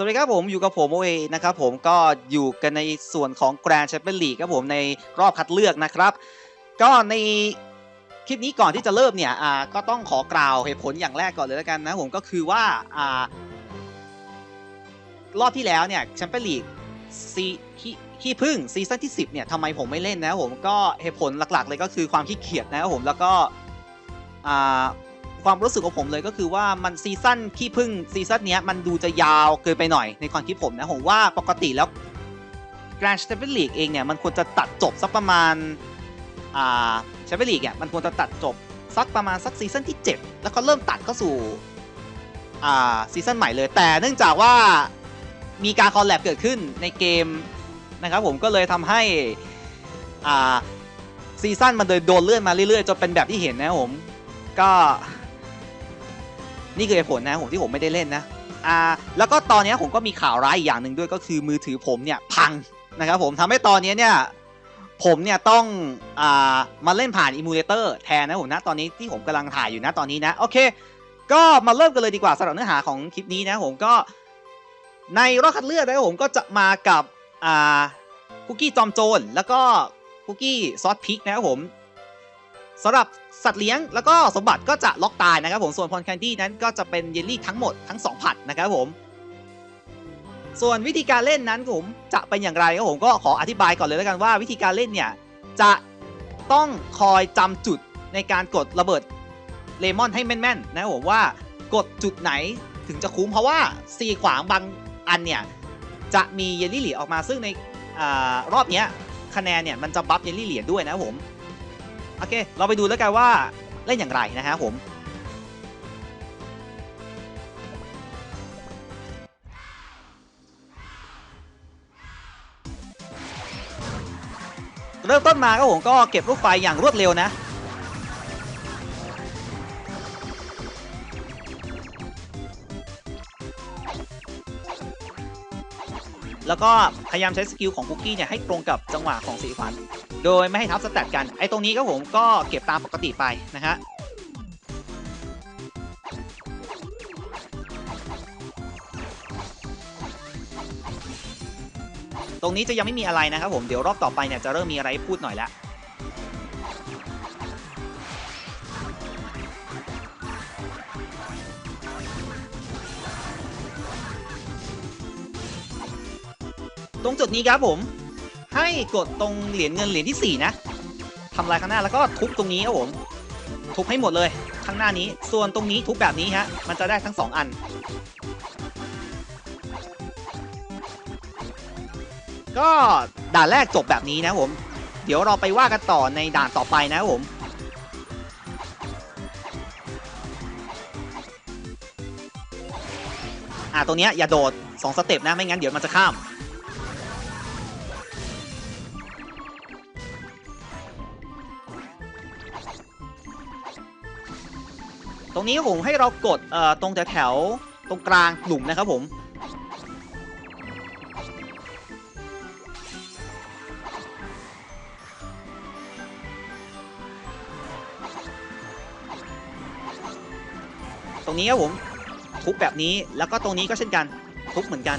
สวัสดีครับผมอยู่กับผมโอเอนะครับผมก็อยู่กันในส่วนของ Grand Champions League ครับผมในรอบคัดเลือกนะครับ ก็ในคลิปนี้ก่อนที่จะเริ่มเนี่ยอ่าก็ต้องขอกล่าวเหตุผลอย่างแรกก่อนเลยแล้วกันนะผมก็คือว่าอ่ารอบที่แล้วเนี่ยแชมเปี้ยนลีกซีขี้พึ่งซีซั่นที่ 10เนี่ยทำไมผมไม่เล่นนะผมก็เหตุผลหลักๆ เลยก็คือความขี้เกียจนะครับผมแล้วก็อ่า ความรู้สึกของผมเลยก็คือว่ามันซีซั่นขี้พึ่งซีซั่นเนี้ยมันดูจะยาวเกินไปหน่อยในความคิดผมนะผมว่าปกติแล้ว Grand Champions League เองเนี่ยมันควรจะตัดจบสักประมาณอ่า Champions League เนี่ยมันควรจะตัดจบสักประมาณสักซีซั่นที่ 7 แล้วก็เริ่มตัดเข้าสู่อ่าซีซั่นใหม่เลย แต่เนื่องจากว่ามีการคอลแลบเกิดขึ้นในเกมนะครับผมก็เลยทำให้อ่าซีซั่นมันเลยโดนเลื่อนมาเรื่อยๆจนเป็นแบบที่เห็นนะผมก็ นี่คือเหตุผลนะผมที่ผมไม่ได้เล่นนะอ่าแล้วก็ตอนนี้ผมก็มีข่าวร้ายอีกอย่างหนึ่งด้วยก็คือมือถือผมเนี่ยพังนะครับผมทำให้ตอนนี้เนี่ยผมเนี่ยต้องอ่ามาเล่นผ่านอิมูเลเตอร์แทนนะผมนะตอนนี้ที่ผมกำลังถ่ายอยู่นะตอนนี้นะโอเค ก็มาเริ่มกันเลยดีกว่าสำหรับเนื้อหาของคลิปนี้นะผมก็ในรอบคัดเลือกนะครับผมก็จะมากับอ่าคุกกี้จอมโจรแล้วก็คุกกี้ซอสพริกนะครับผมสำหรับ สัตว์เลี้ยงแล้วก็สมบัติก็จะล็อกตายนะครับผมส่วนพรแคนดี้นั้นก็จะเป็นเยลลี่ทั้งหมดทั้ง 2 ผัดนะครับผม ส่วนวิธีการเล่นนั้นผมจะเป็นอย่างไรครับผมก็ขออธิบายก่อนเลยแล้วกันว่า วิธีการเล่นเนี่ยจะต้องคอยจำจุดในการกดระเบิดเลมอนให้แม่นๆนะครับผมว่ากดจุดไหนถึงจะคุ้มเพราะว่าซีขวางบางอันเนี่ยจะมีเยลลี่เหรียออกมาซึ่งในอรอบเนี้ยคะแนนเนี่ยมันจะบัฟเยลลี่เหรียด้วยนะครับผม โอเค เราไปดูแล้วกันว่าเล่นอย่างไรนะฮะผมเริ่มต้นมาก็ผมก็เก็บลูกไฟอย่างรวดเร็วนะ แล้วก็พยายามใช้สกิลของคุกกี้เนี่ยให้ตรงกับจังหวะของสีฟัน โดยไม่ให้ทับสแตทกัน ไอ้ตรงนี้ก็ผมก็เก็บตามปกติไปนะฮะตรงนี้จะยังไม่มีอะไรนะครับผมเดี๋ยวรอบต่อไปเนี่ยจะเริ่มมีอะไรพูดหน่อยละ ตรงจุดนี้ครับผม ให้กดตรงเหรียญเงินเหรียญที่ 4 นะทำลายข้างหน้าแล้วก็ทุบตรงนี้ครับผม ทุบให้หมดเลยข้างหน้านี้ ส่วนตรงนี้ทุบแบบนี้ฮะ มันจะได้ทั้ง 2 อัน ก็ด่านแรกจบแบบนี้นะผม เดี๋ยวเราไปว่ากันต่อในด่านต่อไปนะผมอ่าตรงเนี้ยอย่าโดด 2 สเต็ปนะ ไม่งั้นเดี๋ยวมันจะข้าม ตรงนี้ผมให้เรากดเอ่อตรงแถวๆตรงกลางหลุมนะครับผมตรงนี้ครับผมทุบแบบนี้แล้วก็ตรงนี้ก็เช่นกันทุบเหมือนกัน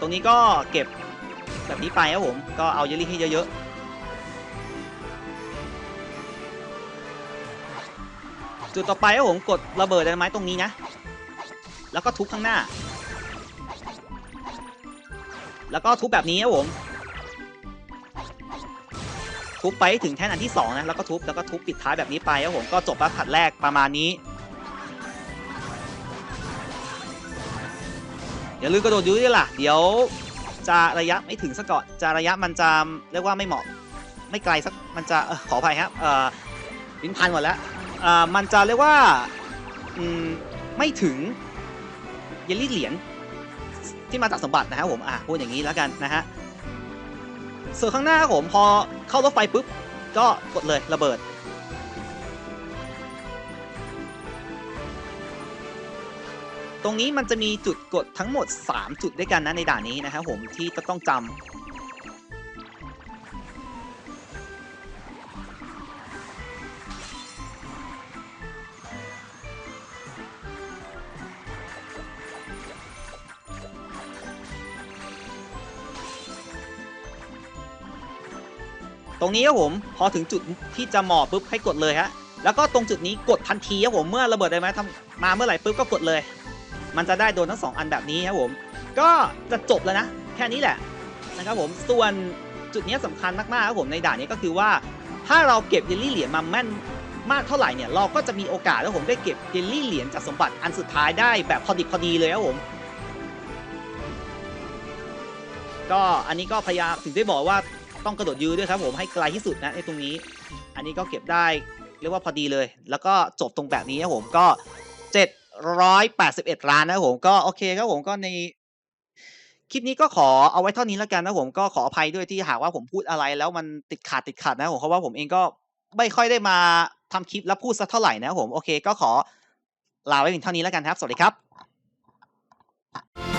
ตรงนี้ก็เก็บแบบนี้ไปครับผม ก็เอาเยลลี่ให้เยอะๆ จุดต่อไปครับผมกดระเบิดไดนไม้ตรงนี้นะ แล้วก็ทุบข้างหน้า แล้วก็ทุบแบบนี้ครับผม ทุบไปถึงแท่นอันที่สองนะ แล้วก็ทุบ แล้วก็ทุบปิดท้ายแบบนี้ไปครับผม ก็จบแล้วผัดแรกประมาณนี้ อย่าลืมกระโดดยูด้วยล่ะ เดี๋ยวจะระยะไม่ถึงสักก่อนจะระยะมันจะเรียกว่าไม่เหมาะ ไม่ไกลสักมันจะออขออภัยครับอ่อลิ้นพันหมดแล้วอ่อมันจะเรียกว่าอืมไม่ถึงเยลลี่เหรียญที่มาจากสมบัตินะครับผมอะพูดอย่างนี้แล้วกันนะฮะส่วนข้างหน้าครับผมพอเข้ารถไฟปุ๊บก็กดเลยระเบิด ตรงนี้มันจะมีจุดกดทั้งหมด 3 จุดด้วยกันนะในด่านนี้นะครับผมที่จะต้องจำตรงนี้ครับผมพอถึงจุดที่จะหมอบปุ๊บให้กดเลยฮะแล้วก็ตรงจุดนี้กดทันทีครับผมเมื่อระเบิดไดไหมทำมาเมื่อไหร่ปุ๊บก็กดเลย มันจะได้โดนทั้งสองอันแบบนี้ครับผม ก็จะจบแล้วนะ แค่นี้แหละนะครับผม ส่วนจุดนี้สำคัญมากๆครับผมในด่านนี้ก็คือว่า ถ้าเราเก็บเยลลี่เหรียญมาแม่นมากเท่าไหร่เนี่ยเราก็จะมีโอกาสแล้วผมได้เก็บเยลลี่เหรียญจากสมบัติอันสุดท้ายได้แบบพอดิบพอดีเลยครับผม ก็อันนี้ก็พยายามถึงได้บอกว่าต้องกระโดดยื้อด้วยครับผมให้ไกลที่สุดนะในตรงนี้ อันนี้ก็เก็บได้เรียกว่าพอดีเลย แล้วก็จบตรงแบบนี้ครับผมก็ 181 ล้านนะผมก็โอเคครับผมก็ในคลิปนี้ก็ขอเอาไว้เท่านี้แล้วกันนะผมก็ขออภัยด้วยที่หากว่าผมพูดอะไรแล้วมันติดขาดติดขัดนะผมเพราะว่าผมเองก็ไม่ค่อยได้มาทำคลิปแล้วพูดสักเท่าไหร่นะผมโอเคก็ขอลาไว้เพียงเท่านี้แล้วกันครับ สวัสดีครับ